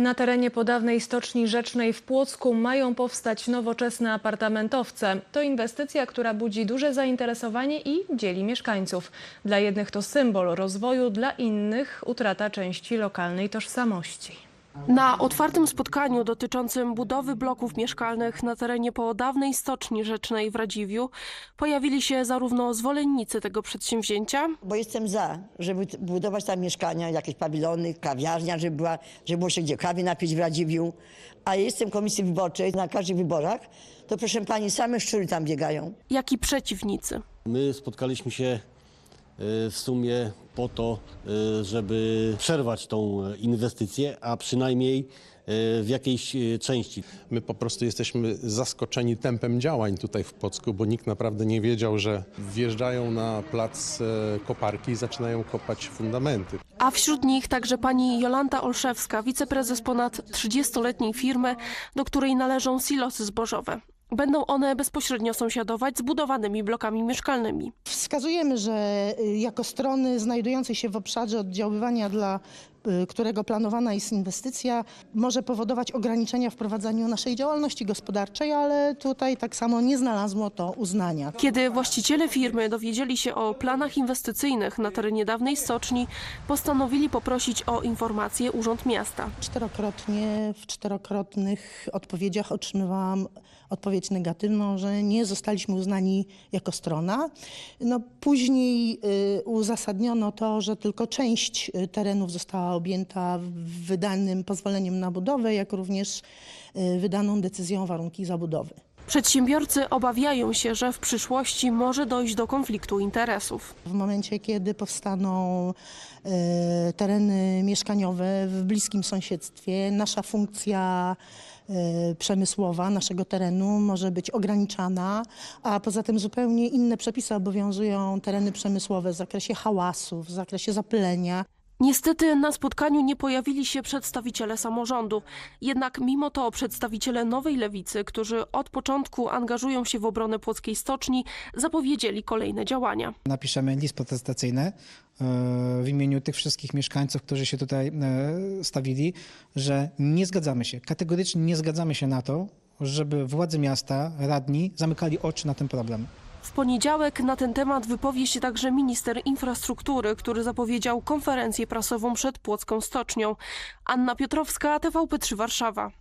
Na terenie podawnej Stoczni Rzecznej w Płocku mają powstać nowoczesne apartamentowce. To inwestycja, która budzi duże zainteresowanie i dzieli mieszkańców. Dla jednych to symbol rozwoju, dla innych utrata części lokalnej tożsamości. Na otwartym spotkaniu dotyczącym budowy bloków mieszkalnych na terenie po dawnej Stoczni Rzecznej w Radziwiu pojawili się zarówno zwolennicy tego przedsięwzięcia, bo jestem za, żeby t- budować tam mieszkania, jakieś pawilony, kawiarnia, żeby, była, żeby było się gdzie kawy napić w Radziwiu. A jestem komisji wyborczej, na każdych wyborach, to proszę pani, same szczury tam biegają. jak i przeciwnicy. My spotkaliśmy się w sumie po to, e, żeby przerwać tą inwestycję, a przynajmniej e, w jakiejś części. My po prostu jesteśmy zaskoczeni tempem działań tutaj w Płocku, bo nikt naprawdę nie wiedział, że wjeżdżają na plac e, koparki i zaczynają kopać fundamenty. A wśród nich także pani Jolanta Olszewska, wiceprezes ponad 30-letniej firmy, do której należą silosy zbożowe. Będą one bezpośrednio sąsiadować z budowanymi blokami mieszkalnymi. Wskazujemy, że y, jako strony znajdującej się w obszarze oddziaływania, dla którego planowana jest inwestycja, może powodować ograniczenia w prowadzeniu naszej działalności gospodarczej, ale tutaj tak samo nie znalazło to uznania. Kiedy właściciele firmy dowiedzieli się o planach inwestycyjnych na terenie dawnej stoczni, postanowili poprosić o informację Urząd Miasta. Czterokrotnie, w czterokrotnych odpowiedziach otrzymywałam odpowiedź negatywną, że nie zostaliśmy uznani jako strona. No, później y, uzasadniono to, że tylko część y, terenów została objęta wydanym pozwoleniem na budowę, jak również y, wydaną decyzją o warunki zabudowy. Przedsiębiorcy obawiają się, że w przyszłości może dojść do konfliktu interesów. W momencie, kiedy powstaną e, tereny mieszkaniowe w bliskim sąsiedztwie, nasza funkcja e, przemysłowa naszego terenu może być ograniczana, a poza tym zupełnie inne przepisy obowiązują tereny przemysłowe w zakresie hałasu, w zakresie zapylenia. Niestety na spotkaniu nie pojawili się przedstawiciele samorządu. Jednak mimo to przedstawiciele Nowej Lewicy, którzy od początku angażują się w obronę płockiej stoczni, zapowiedzieli kolejne działania. napiszemy list protestacyjny e, w imieniu tych wszystkich mieszkańców, którzy się tutaj e, stawili, że nie zgadzamy się, kategorycznie nie zgadzamy się na to, żeby władze miasta, radni zamykali oczy na ten problem. W poniedziałek na ten temat wypowie się także minister infrastruktury, który zapowiedział konferencję prasową przed płocką stocznią. Anna Piotrowska, TVP3 Warszawa.